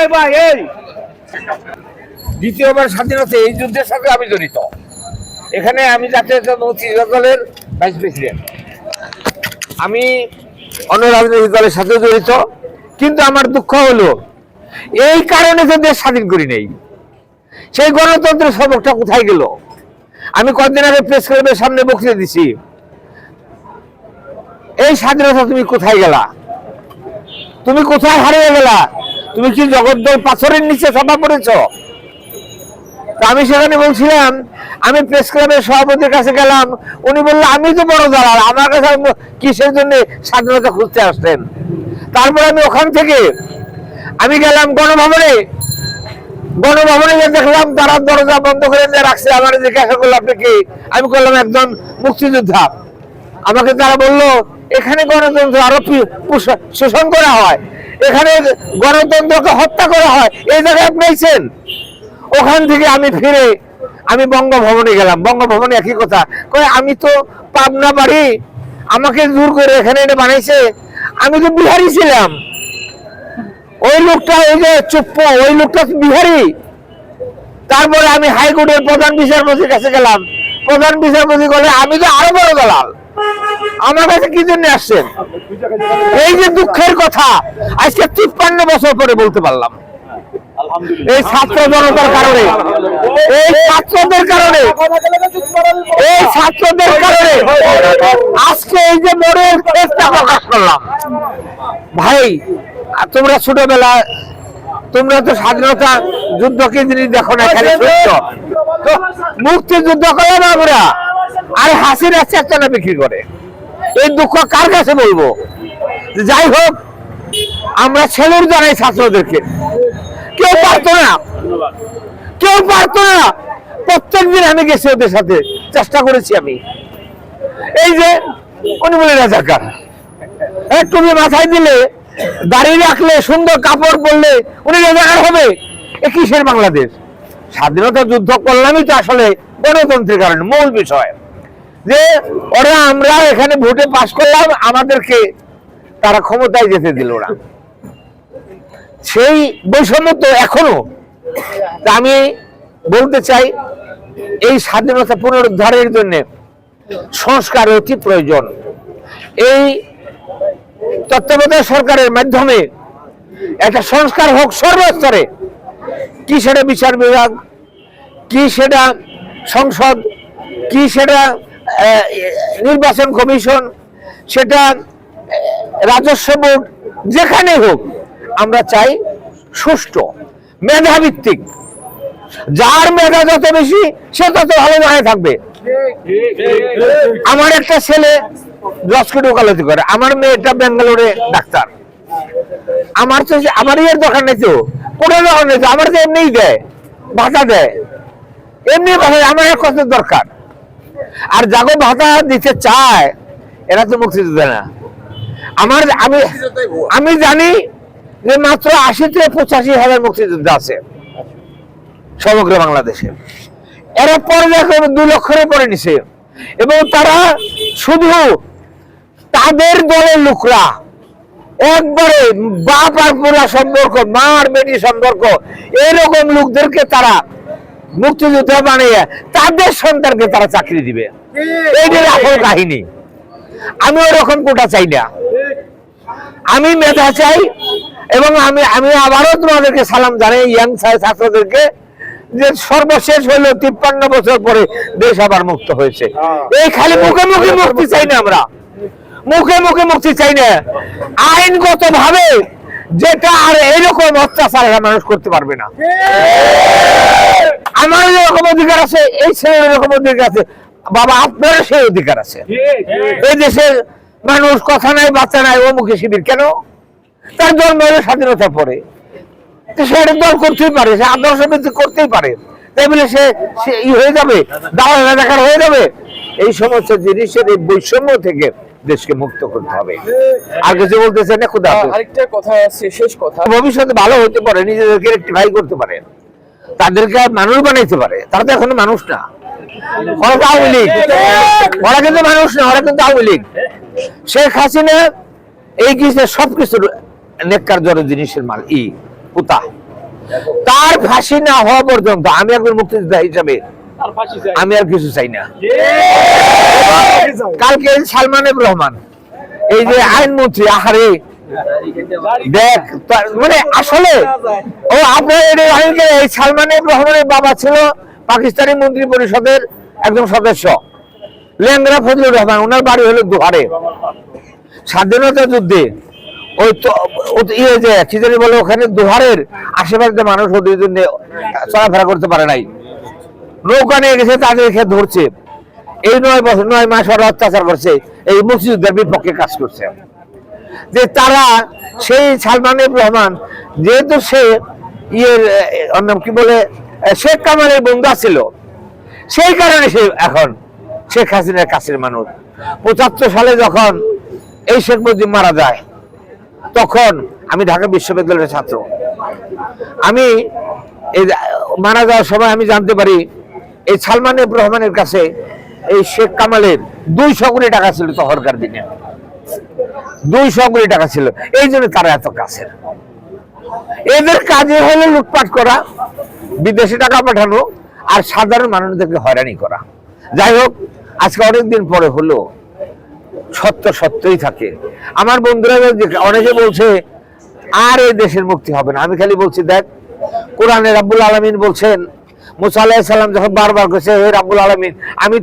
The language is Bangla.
এই ভাই, এই। দ্বিতীয়বার স্বাধীনতা এই যুদ্ধের সাথে আমি জড়িত। এখানে আমি জাতীয় দলের ভাইস প্রেসিডেন্ট আমি অন্য রাজনৈতিক দলের সাথে জড়িত। কিন্তু আমার দুঃখ হলো, এই কারণে যে দেশ স্বাধীন করি নেই। সেই গণতন্ত্রের সবকটা কোথায় গেল? আমি কয়েকদিন আগে প্রেস ক্লাবের সামনে বক্তৃতা দিছি। এই স্বাধীনতা তুমি কোথায় গেলা? তুমি কোথায় হারিয়ে গেলা? তুমি কি জগদ্দল পাথরের নিচে চাপা পড়েছ আমি সেখানে বলছিলাম, আমি প্রেস ক্লাবের সভাপতির কাছে গেলাম, উনি বললেন আমি তো বড় দালাল, আমার কাছে কিসের জন্য স্বাধীনতা খুঁজতে আসতেন তারপর আমি ওখান থেকে, আমি গেলাম গণভবনে গণভবনে গিয়ে দেখলাম তারা দরজা বন্ধ করে দিয়ে রাখছে। আমার জিজ্ঞাসা করল, আপনি কি? আমি করলাম একজন মুক্তিযোদ্ধা। আমাকে তারা বলল, এখানে গণতন্ত্র আরও শোষণ করা হয়। এখানে গণতন্ত্রকে হত্যা করা হয়। এই জায়গায় আপনি আইছেন? ওখান থেকে আমি ফিরে আমি বঙ্গভবনে গেলাম। বঙ্গভবনে একই কথা। কয়, আমি তো পাবনা বাড়ি। আমাকে জোর করে এখানে এনে বানাইছে। আমি তো বিহারি ছিলাম। ওই লোকটা ওই যে চুপ্প ওই লোকটা বিহারি। তারপরে আমি হাইকোর্টের প্রধান বিচারপতির কাছে গেলাম। প্রধান বিচারপতি বলে, আমি তো আরও বড় দালাল। আমার কাছে কি জন্য আসছেন? এই যে দুঃখের কথা, আজকে তিপ্পান্ন বছর পরে বলতে পারলাম। এই ছাত্র জনতার কারণে, এই ছাত্রদের কারণে, এই ছাত্রদের কারণে আজকে এই যে মোড়ের চেষ্টা প্রকাশ করলাম। ভাই তোমরা ছোটবেলা তোমরা তো স্বাধীনতা যুদ্ধকে জিনিস দেখো না এখানে মুক্তিযুদ্ধ করলাম আমরা আর হাসির আছে একটা না বিক্রি করে। এই দুঃখ কার কাছে বলব? যাই হোক, আমরা ছেলের জানাই ছাত্রদেরকে। কেউ পারতো না। কেউ পারতো না। প্রত্যেকদিন আমি গেছি ওদের সাথে। চেষ্টা করেছি আমি। এই যে উনি বলে রাজাকার। এক টুপি মাথায় দিলে, দাড়ি রাখলে, সুন্দর কাপড় পরলে, উনি রাজাকার হবে। এ কিসের বাংলাদেশ? স্বাধীনতা, যুদ্ধ করলামই তো আসলে গণতন্ত্রের কারণে মূল বিষয়। যে ওরা আমরা এখানে ভোটে পাশ করলাম, আমাদেরকে তারা ক্ষমতায় যেতে দিল না সেই বৈষম্য তো এখনও। আমি বলতে চাই, এই স্বাধীনতা পুনরুদ্ধারের জন্য সংস্কার অতি প্রয়োজন। এই তত্ত্বাবধায়ক সরকারের মাধ্যমে একটা সংস্কার হোক সর্বস্তরে, কি সেটা বিচার বিভাগ, কি সেটা সংসদ, কি সেটা নির্বাচন কমিশন, সেটা রাজস্ব বোর্ড যেখানে হোক, আমরা চাই সুষ্ঠু, মেধাভিত্তিক। যার মেধা যত বেশি, সে তত ভালো জায়গায় থাকবে। আমার একটা ছেলে লস্কর ওকালতি করে, আমার মেয়েটা ব্যাঙ্গালোরে ডাক্তার। আমার তো যে- আমার ইয়ের দোকান নেই তো, কোনো দোকান নেই তো, আমার তো এমনিই দেয়, ভাতা দেয়। এমনি ভাতা, আমার কত দরকার। আর যাগো ভাতা দিতে চায়, এরা তো মুক্তিযোদ্ধা না। আমার আমি আমি জানি যে মাত্র আশি থেকে পঁচাশি হাজার মুক্তিযোদ্ধা আছে সমগ্র বাংলাদেশে। এরা পরে দেখো দু লক্ষের পরে নিছে। এবং তারা শুধু তাদের দলের লোকরা, একবারে বাপ আর পোলা সম্পর্ক, মা আর বেটি সম্পর্ক, এরকম লোকদেরকে তারা মুক্তিযোদ্ধা বানিয়ে তাদের সন্তানকে তারা চাকরি দিবে। এইটার আসল কাহিনী। আমি ওরকম কোটা চাই না। আমি মেধা চাই এবং আমি আমি আবারও তোমাদেরকে সালাম জানাই ইয়াং ছাত্রদেরকে যে সর্বশেষ হলো তিপ্পান্ন বছর পরে দেশ আবার মুক্ত হয়েছে। এই খালি মুখে মুখে মুক্তি চাই না আমরা। মুখে মুখে মুক্তি চাই না। আইনগত ভাবে যেটা আর এরকম অত্যাচার মানুষ করতে পারবে না। আমার যেরকম অধিকার আছে এই ছেলের এরকম অধিকার আছে বাবা আপনার সেই অধিকার আছে। এই দেশের মানুষ কথা নাই বাচ্চা নাই অমুখে শিবির কেন? তার জন্ম হলো স্বাধীনতার পরে। তো সে একটা দল করতেই পারে সে আদর্শ করতেই পারে। তাই বলে সে ই হয়ে যাবে দাওয়া হয়ে যাবে। এই সমস্ত জিনিসের এই বৈষম্য থেকে দেশকে মুক্ত করতে হবে। আর কিছু বলতেছে না খুদা আরেকটা কথা আছে শেষ কথা। ভবিষ্যতে ভালো হতে পারে নিজেদেরকে রেক্টিফাই করতে পারে। তাদেরকে মানুষ বানাইতে পারে। তারা তো এখনও মানুষ না। ওরা তো আওয়ামী লীগ। ওরা কিন্তু মানুষ না ওরা কিন্তু আওয়ামী লীগ। শেখ হাসিনা এই কিছু সবকিছু নেককার জড় জিনিসের মাল ই কুতা তার ফাঁসি না হওয়া পর্যন্ত আমি একজন মুক্তিযোদ্ধা হিসাবে আমি আর কিছু চাই না। কালকে সালমান রহমান এই যে আইনমন্ত্রী আহারে দেখ মানে আসলে, ও আপনার এই আইনকে এই সালমান এফ রহমানের বাবা ছিল পাকিস্তানি মন্ত্রী পরিষদের একজন সদস্য। লেঙ্গরা ফজলুর রহমান, ওনার বাড়ি হলো দুহারে। স্বাধীনতা যুদ্ধে ইয়ে যে, কি জানি বলে, ওখানে দুহারের আশেপাশে মানুষ ওদের জন্য চলাফেরা করতে পারে নাই। নৌকা নিয়ে গেছে তাদেরকে ধরছে। এই নয় বছর, নয় মাস ওরা অত্যাচার করছে। এই মুক্তিযুদ্ধের বিপক্ষে কাজ করছে। যে তারা সেই সালমান রহমান, যেহেতু সে ইয়ের নাম কি বলে শেখ কামালের বন্ধু ছিল সেই কারণে সে এখন শেখ হাসিনার কাছের মানুষ। পঁচাত্তর সালে যখন এই শেখ মুজিব মারা যায়, তখন আমি ঢাকা বিশ্ববিদ্যালয়ের ছাত্র। আমি এই মারা যাওয়ার সময় আমি জানতে পারি, এই সালমান রহমানের কাছে এই শেখ কামালের দুইশো কোটি টাকা ছিল তখনকার দিনে। দুইশো কোটি টাকা ছিল। এই জন্য তারা এত কাছের। এদের কাজে হলো লুটপাট করা, বিদেশে টাকা পাঠানো আর সাধারণ মানুষদেরকে হয়রানি করা। যাই হোক, আজকে অনেকদিন পরে হলো, সত্য সত্যই থাকে। আমার বন্ধুরা অনেকে বলছে, আর এই দেশের মুক্তি হবে না। আমি খালি বলছি, দেখ, কোরআনে রাব্বুল আলমিন বলছেন, মুসা আলাহিসাল্লাম যখন বারবার করছে হে রাব্বুল আলমিন, আমি